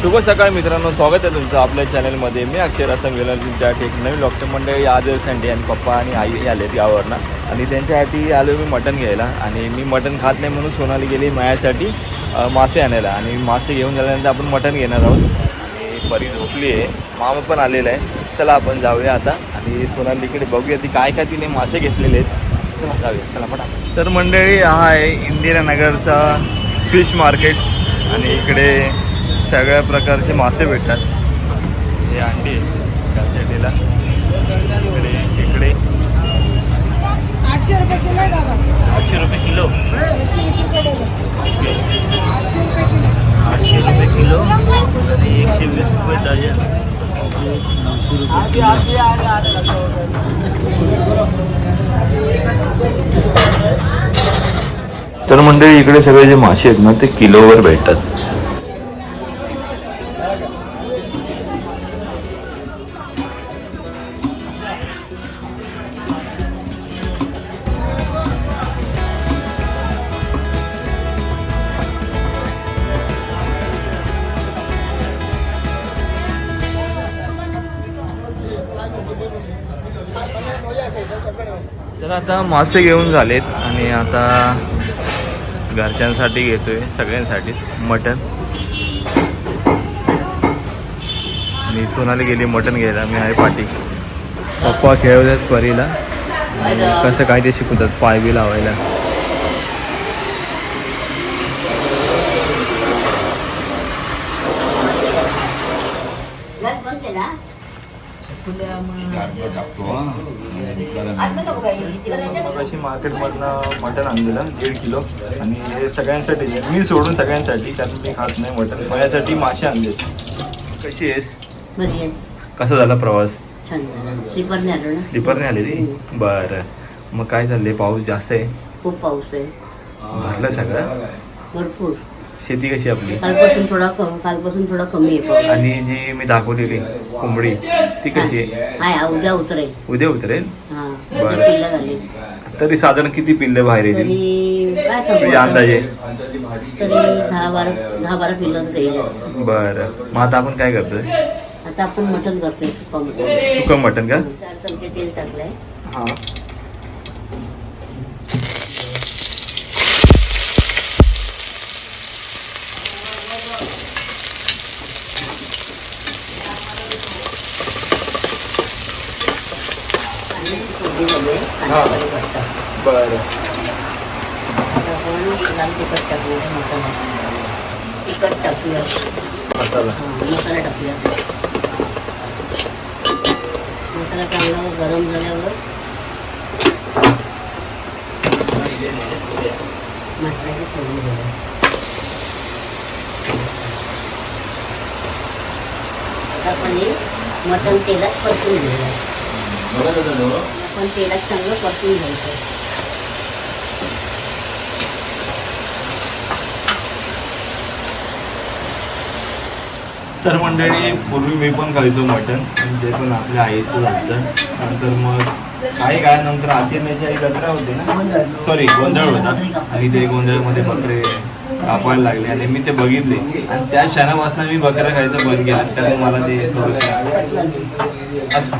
शुभ सकाळ मित्रांनो स्वागत आहे तुमचं आपल्या चॅनलमध्ये मी अक्षर असं गेलो तुमच्या एक नवीन डॉक्टर मंडळी आज संडे आणि पप्पा आणि आई आलेत गावावरनं. आणि त्यांच्यासाठी आलो मी मटण घ्यायला. आणि मी मटण खात नाही म्हणून सोनाली गेली माझ्यासाठी मासे आणायला. आणि मासे घेऊन झाल्यानंतर आपण मटण घेणार आहोत. आणि परी झोपली आहे. मामा पण आलेला आहे. चला आपण जाऊया आता. आणि सोनाली इकडे बघूया ती काय काय तिने मासे घेतलेले आहेत. चला जाऊया. चला पटा तर मंडळी हा आहे इंदिरानगरचा फिश मार्केट. आणि इकडे सगळ्या प्रकारचे मासे भेटतात. हे अंडी काचेटीला इकडे इकडे आठशे रुपये किलो आहे बाबा आठशे रुपये किलो? एकशे वीस रुपये डझन आठशे रुपये किलो. आठशे रुपये किलो. आणि एकशे वीस रुपये डझन. तर मंडळी इकडे सगळे जे मासे आहेत ना ते किलोवर भेटतात. तर आता मासे घेऊन झालेत आणि आता घरच्यांसाठी घेतोय सगळ्यांसाठीच मटन मी सोनाली गेली मटन घ्यायला मी आहे पाठी. पप्पा खेळवतात परीला. आणि कसं काय ते शिकवतात पाय अशी मार्केटमधनं मटण आणलेलं दीड किलो आणि हे सगळ्यांसाठी मी सोडून सगळ्यांसाठी कारण मी खात नाही मटण माझ्यासाठी मासे आणले कशी आहेस कसा झाला प्रवास स्लीपरने आलो ना स्लीपरने आलेली बरं मग काय चाललंय पाऊस जास्त आहे. खूप पाऊस आहे. भरलं सगळं? भरपूर. शेती कशी आपली? कालपासून थोडा कम कालपासून थोडा कमी आहे पाऊस. आणि जी मी दाखवलेली कोंबडी ती कशी आहे? हाय हा, उद्या उतरेल. उद्या उतरेल? हा बरं. उद्या पिल्ला झाली. तरी साधारण किती पिल्ले बाहेर येतील? तरी काय म्हणजे सांगू? अंदाजे? तरी दहा बारा दहा बारा पिल्लं तर देईलच बरं. मग आता आपण काय करतोय? आता आपण मटण करतोय सुका मटण. सुकं मटण का? चार चमचे तेल टाकलंय. हा. हां कांदा बरं. तिखट टाकूया मसाला तिखट मसाला टाकूया मसाला टाकल्यावर गरम झाल्यावर मसाल्याची फोडणी द्यायला आता आपण मटण तेलात परतून घेऊया आपण तेलात चांगलं परतून घ्यायचं. तर मंडळी पूर्वी मी पण खायचो मटण पण ते पण आपल्या आईचं झालं नंतर मग काही काळानंतर आचरण्याची आई जत्रा होती ना? सॉरी गोंधळ होता. आणि ते गोंधळमध्ये बकरे कापायला लागले. आणि मी ते बघितले. आणि त्या क्षणापासून मी बकरा खायचं बंद केलं. त्यामुळे मला ते थोडंसं असं.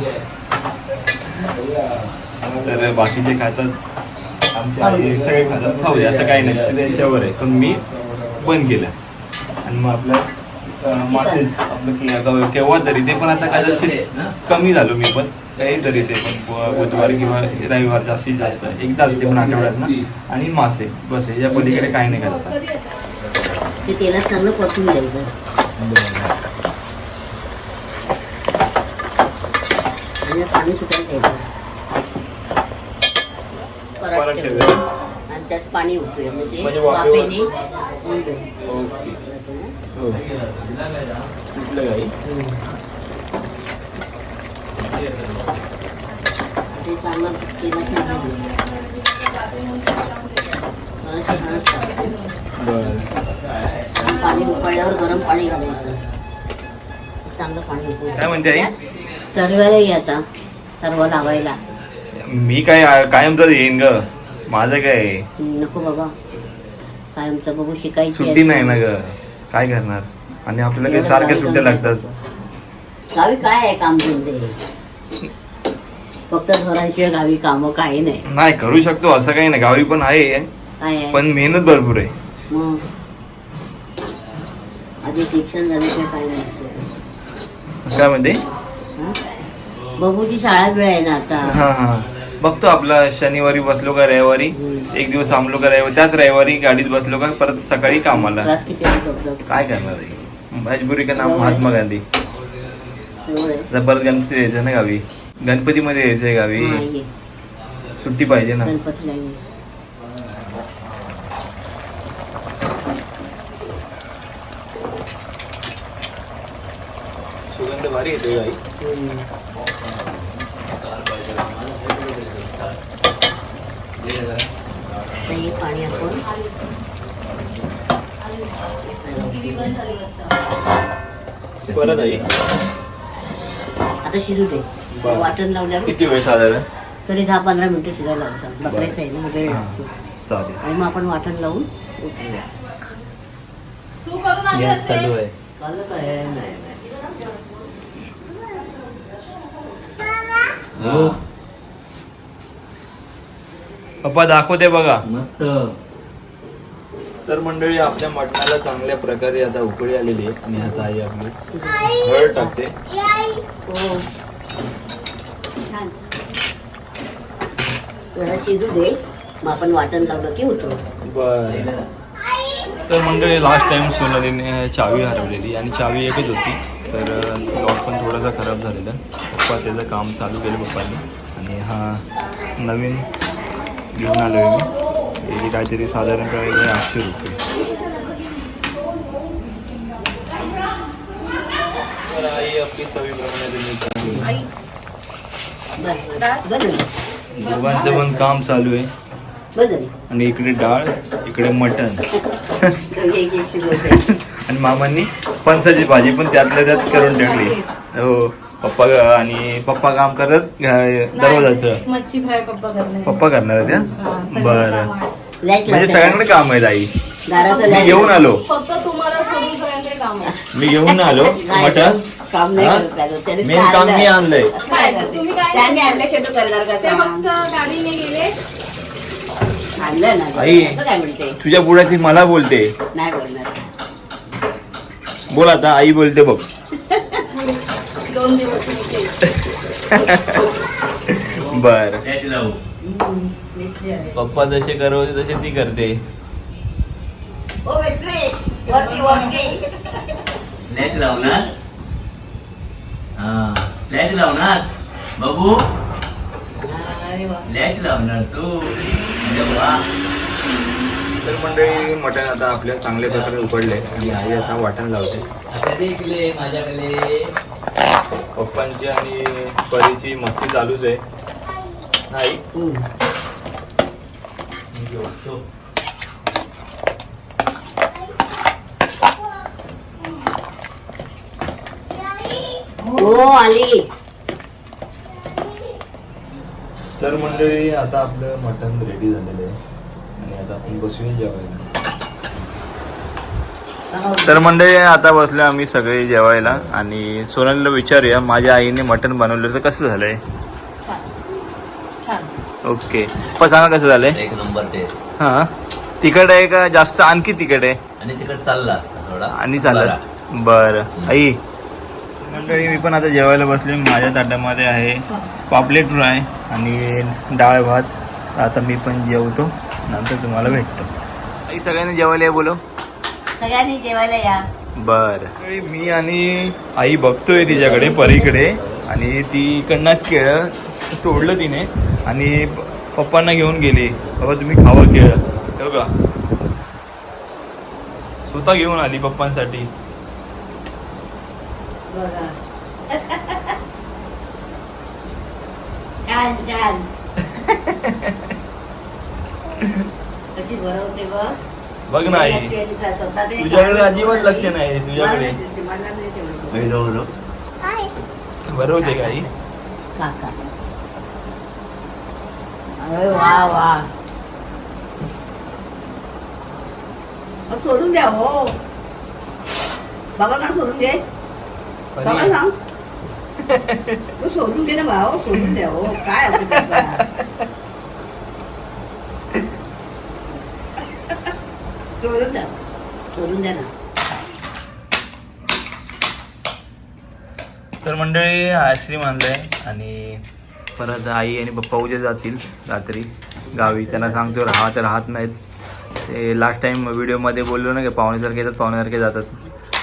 तर बाकीचे खातात आमच्या आई सगळे खातात. खाऊ दे असं काही नाही. ते त्यांच्यावर आहे. पण मी बंद केलं. आणि मग आपलं मासेच आपलं के- केव्हा- केव्हा तरी ते पण आता कदाचित कमी झालो मी पण. काही तरी ते पण बुधवार किंवा रविवार जास्तीत जास्त. एकदाच ते पण आठवड्यात ना? आणि मासे. बस या पलीकडे काही नाही करत ते तेलात चांगलं परतून घ्यायचं आणि पाणी सुटायला द्यायचं ठेवायचं आणि त्यात पाणी उठूया म्हणजे म्हणजे वाफेने? हो. ते चांगलं तेलात नाही पाणी उकळल्यावर गरम पाणी घालायचं. चांगलं पाणी काय म्हणते आई? तरवायला आता. सर्व लावायला. मी काय कायम तर येईन ग. माझं काय? नको बाबा. कायमचं बघू शिकायची सुट्टी नाही ना ग. काय करणार? आणि आपल्याला काही सारख्या सुट्ट्या लागतात. गावी काय आहे काम धंदे? फक्त घराशिवाय गावी काम काही नाही. नाही करू शकतो. असं काही नाही. गावी पण आहे. काय आहे? पण मेहनत भरपूर आहे. मग? आधी शिक्षण झाल्याशिवाय काय नाही. काय म्हणते? हा? बबूची शाळा वेळ आहे ना आता. हा हा. बघतो आपला शनिवारी बसलो का रविवारी. एक दिवस थांबलो का रविवारी त्याच रविवारी गाडीत बसलो का परत सकाळी कामाला त्रास किती आहे दगदग काय करणार आहे मजबुरी का नाम महात्मा गांधी एवढं आहे. परत गणपती यायचं ना गावी गणपतीमध्ये यायचंय गावी हा, ये. सुट्टी पाहिजे ना गणपतीला ये. सुगंध भारी येते गाई हम्म. आता हे पाणी आपण परत आई आता शिजू दे. वाटण लावल्यावर किती वेळ साधारण? तरी दहा पंधरा मिनिटं शिजायला लागतात बकऱ्याचं आहे ना वेळ. लागतो. आणि मग आपण वाटण लावून असेल. आहे झालं काय? नाही, नाही. पप्पा दाखवते बघा. मस्त. तर मंडळी आपल्या मटणाला चांगल्या प्रकारे आता उकळी आलेली आहे आणि आता आई आपली हळद टाकते. हो. जरा शिजू दे. मग आपण वाटण लावलं की होतो बर. तर मंडळी लास्ट टाइम सोनालीने चावी हरवलेली आणि चावी एकच होती. तर लॉक पण थोडासा खराब झालेला पप्पा त्याचं काम चालू केलं पप्पांनी आणि हा नवीन घेऊन आलो आहे मी याची काहीतरी साधारणपणे आठशे रुपये आई आपली चवीप्रमाणे. दोघांचं पण काम चालू आहे. आणि इकडे डाळ इकडे मटण एक एक शिजवते. आणि मामांनी फणसाची भाजी पण त्यातल्या त्यात करून ठेवली. हो पप्पा आणि पप्पा काम करत दरवाजाचं? मच्छी फ्राय पप्पा करणार पप्पा हा, सगळं बरं. आहे. म्हणजे. सगळ्यांकडे काम आहेत आई मी घेऊन आलो. फक्त तुम्हाला सोडून सगळ्यांकडे काम आहे. मी घेऊन आलो. त्याने मेन काम मी आणलं. आणलंय आई. असं काय म्हणते? तुझ्या पुढे ती मला बोलते. नाही बोलणार. बोल आता आई बोलते बघ. दोन दिवस नीचे. बर. पप्पा जसे करवते तसे ती करते. ओ मिसळी, वरती वरती लॅच लावणार? हा लॅच लावणार? बाबू. लॅच लावणार तू. अरे वा. तर मंडळी मटण आता आपल्या चांगल्या प्रकारे उकडले आणि आई आता वाटण लावते. माझ्याकडे पप्पांची आणि परीची मस्ती चालूच आहे. नाही हम्म. हो आली. तर मंडळी आता आपलं मटण रेडी झालेलं आहे. आणि आता आपण बसूया जेवायला. तर मंडळी आता बसलो आम्ही सगळे जेवायला आणि सोनालीला विचारूया माझ्या आईने मटण बनवलं तर कसं झालंय? ओके. पण सांगा कसं झालंय? एक नंबर टेस्ट हा. तिखट आहे का जास्त आणखी तिखट आहे आणि तिकडे चालला असता थोडा. आणि चालत बरं. आई? मंडळी मी पण आता जेवायला बसले माझ्या ताटामध्ये आहे पापलेट फ्राय आणि डाळ भात. आता मी पण जेवतो. नंतर तुम्हाला भेटतो. आई सगळ्यांनी जेवायला या बोलो सगळ्यांनी जेवायला या. बर. मी आणि आई बघतोय तिच्याकडे परीकडे आणि ती इकडनं केळं तोडलं तिने आणि पप्पांना घेऊन गेली. बाबा तुम्ही खावं केळं हे बघा. स्वतः घेऊन आली पप्पांसाठी. बघा. छान छान. कशी भरवते बघ. बघ ना आई. तुझ्याकडे अजिबात लक्ष नाही तुझ्याकडे. आहे का आई? काका अरे वा वा. सोडून द्या हो. बाबा ना सोडून घे बाबा सांग तू सोडून घे ना भाऊ. सोडून द्या हो. काय असं सोडून द्या सोडून द्या ना तर मंडळी आईस्क्रीम आणलंय आणि परत आई आणि पप्पा उद्या जातील रात्री. गावी त्यांना सांगतो राहा तर राहत नाहीत. ते लास्ट टाइम व्हिडिओमध्ये बोललो ना की पाहुणेसारखे येतात पाहुण्यासारखे जातात.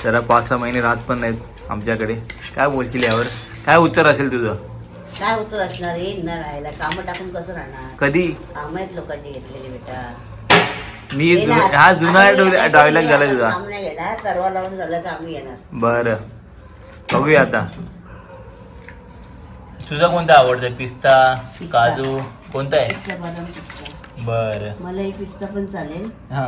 जरा पाच सहा महिने राहत पण नाहीत आमच्याकडे. काय बोलशील यावर? काय उत्तर असेल तुझं? काय उत्तर असणार ना राहायला. कामं टाकून कसं राहणार? कधी? कामं आहेत लोकांची घेतलेली बेटा. मी हा जुना डायलॉग झाला तुझा. काम नाही घेणार तरवा लावून झालं का आम्ही येणार. बरं. बघूया आता. तुझा कोणता आवडतं पिस्ता पिस्ता. काजू कोणता आहे? पिस्ता बदाम पिस्ता. बरं. मला एक पिस्ता पण चालेल. हा.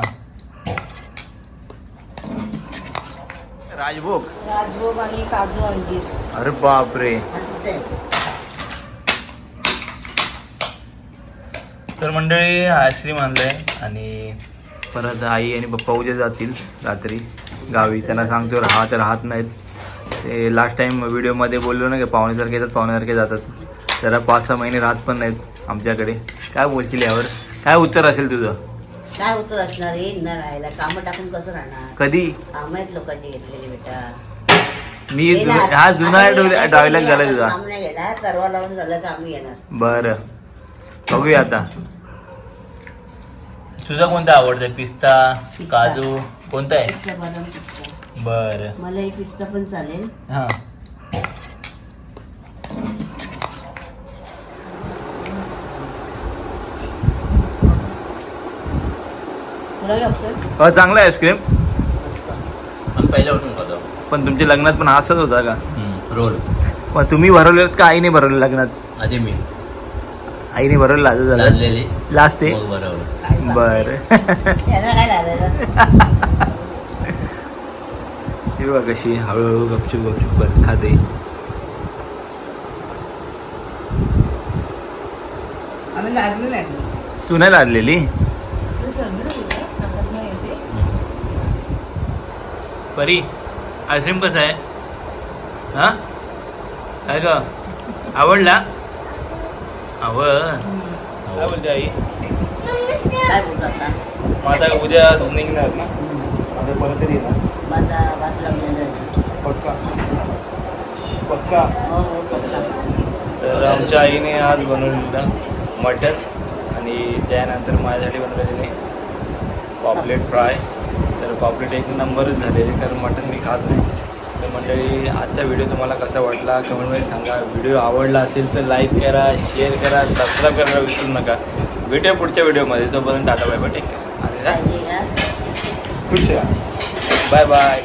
राजभोग. राजभोग आणि काजू अंजीर. अरे बापरे. असंच आहे. तर मंडळी आईस्क्रीम आणलंय आणि परत आई आणि पप्पा उद्या जातील रात्री गावी. त्यांना सांगतो राहा तर राहत नाहीत. ते लास्ट टाइम व्हिडिओमध्ये बोललो ना की पाहुणेसारखे येतात पाहुण्यासारखे जातात. जरा पाच सहा महिने राहत पण नाहीत आमच्याकडे. काय बोलशील यावर? काय उत्तर असेल तुझं? काय उत्तर असणार? ना राहायला. कामं टाकून कसं राहणार? कधी? कामं आहेत लोकांची घेतलेली बेटा. मी. हा जुना डायलॉग झाला तुझा. काम नाही घेणार. तरवा लावून झालं का आम्ही येणार. बरं. बघूया आता. तुझा कोणता आवडतं पिस्ता पिस्ता. काजू कोणता आहे? पिस्ता बदाम पिस्ता. बरं. मला एक पिस्ता पण चालेल. हां? अ, चांगला आईस्क्रीम. पण पहिल्या उठून खातो. पण तुमच्या लग्नात पण हाच होता का? रोल. पण तुम्ही भरवले का आईने भरवले लग्नात? आधी मी. आईने भरवलं लाज झालं. लाजलेली लास्ट ते. मग बरोबर. काय बाप. बर बघा कशी हळूहळू गपचूप गपचूप करत खाते. तू नाही लादलेली? परी आईस्क्रीम कसं आहे? हा? काय ग? आवडला? आवड काय बोलते आई? काय बोलतो आता? मग आता उद्या निघणार ना? आता परत तरी येणार. माझा भात लावलेला आहे. पक्का? पक्का? हो हो पटला. तर आमच्या आईने आज बनवलेलं मटन आणि त्यानंतर माझ्यासाठी बनवलेले पॉपलेट फ्राय. तर पॉपलेट एक नंबरच झालेले कारण मटन मी खात नाही. तर मंडळी आजचा व्हिडिओ तुम्हाला कसा वाटला? कमेंटमध्ये सांगा. व्हिडिओ आवडला असेल तर लाईक करा शेअर करा सबस्क्राईब करायला विसरू नका. भेटूया पुढच्या व्हिडिओमध्ये. तोपर्यंत टाटा बाय बाय. टेक घ्या खुश राहा. Bye bye